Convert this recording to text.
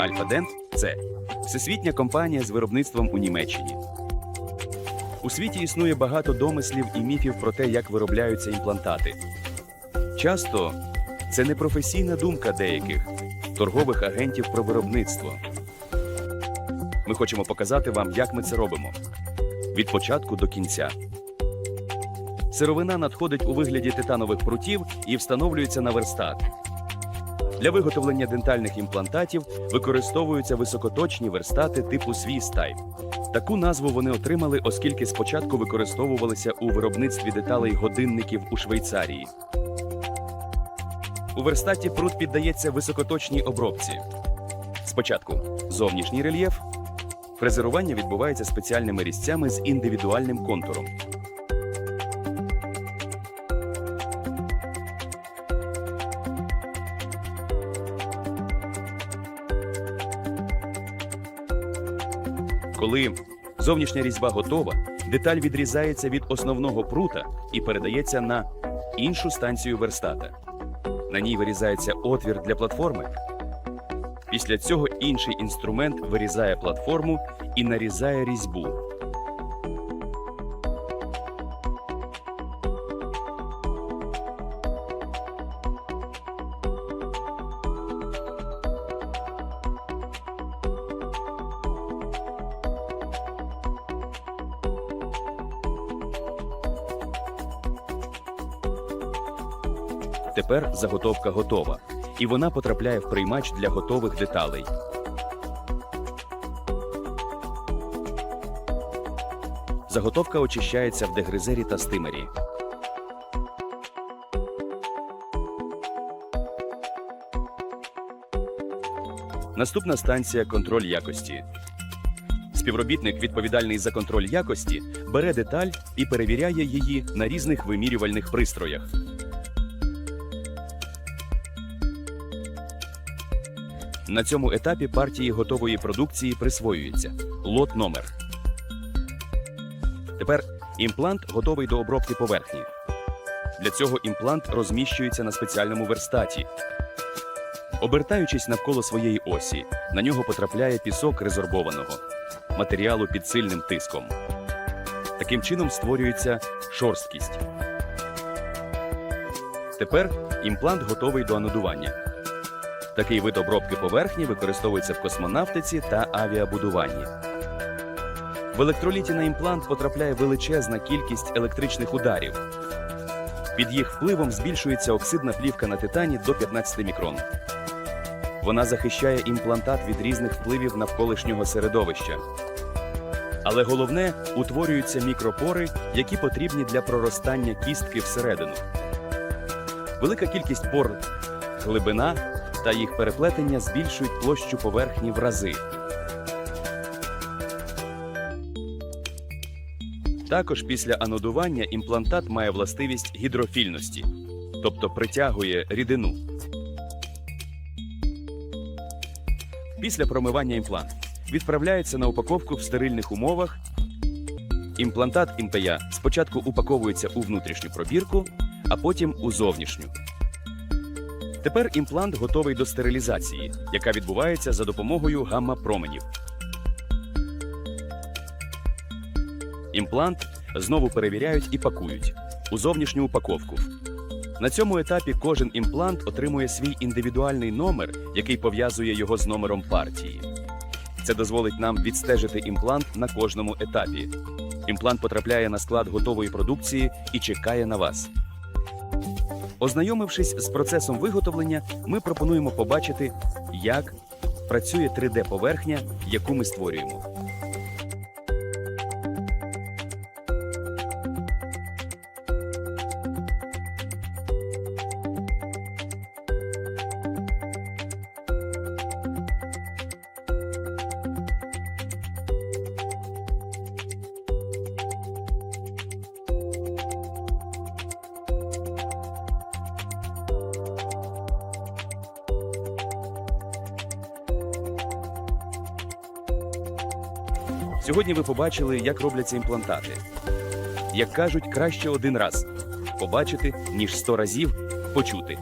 Альфа Дент це всесвітня компанія з виробництвом у Німеччині. У світі існує багато домислів і міфів про те, як виробляються імплантати. Часто це не професійна думка деяких торгових агентів про виробництво. Ми хочемо показати вам, як ми це робимо від початку до кінця. Сировина надходить у вигляді титанових прутів і встановлюється на верстат. Для виготовлення дентальних імплантатів використовуються високоточні верстати типу Swiss-Type. Таку назву вони отримали, оскільки спочатку використовувалися у виробництві деталей годинників у Швейцарії. У верстаті прут піддається високоточній обробці. Спочатку зовнішній рельєф. Фрезерування відбувається спеціальними різцями з індивідуальним контуром. Коли зовнішня різьба готова, деталь відрізається від основного прута і передається на іншу станцію верстата. На ній вирізається отвір для платформи. Після цього інший інструмент вирізає платформу і нарізає різьбу. Тепер заготовка готова, і вона потрапляє в приймач для готових деталей. Заготовка очищається в дегризері та стимері. Наступна станція контроль якості. Співробітник, відповідальний за контроль якості, бере деталь і перевіряє її на різних вимірювальних пристроях. На цьому етапі партії готової продукції присвоюється лот номер. Тепер імплант готовий до обробки поверхні. Для цього імплант розміщується на спеціальному верстаті. Обертаючись навколо своєї осі, на нього потрапляє пісок резорбованого матеріалу під сильним тиском. Таким чином створюється шорсткість. Тепер імплант готовий до анодування. Такий вид обробки поверхні використовується в космонавтиці та авіабудуванні. В електроліті на імплант потрапляє величезна кількість електричних ударів. Під їх впливом збільшується оксидна плівка на титані до 15 мікрон. Вона захищає імплантат від різних впливів навколишнього середовища. Але головне утворюються мікропори, які потрібні для проростання кістки всередину. Велика кількість пор, глибина та їх переплетення збільшують площу поверхні в рази. Також після анодування імплантат має властивість гідрофільності, тобто притягує рідину. Після промивання імплант відправляється на упаковку в стерильних умовах. Імплантат імпея спочатку упаковується у внутрішню пробірку, а потім у зовнішню. Тепер імплант готовий до стерилізації, яка відбувається за допомогою гамма-променів. Імплант знову перевіряють і пакують у зовнішню упаковку. На цьому етапі кожен імплант отримує свій індивідуальний номер, який пов'язує його з номером партії. Це дозволить нам відстежити імплант на кожному етапі. Імплант потрапляє на склад готової продукції і чекає на вас. Ознайомившись з процесом виготовлення, ми пропонуємо побачити, як працює 3D-поверхня, яку ми створюємо. Сьогодні ви побачили, як робляться імплантати. Як кажуть, краще один раз побачити, ніж сто разів почути.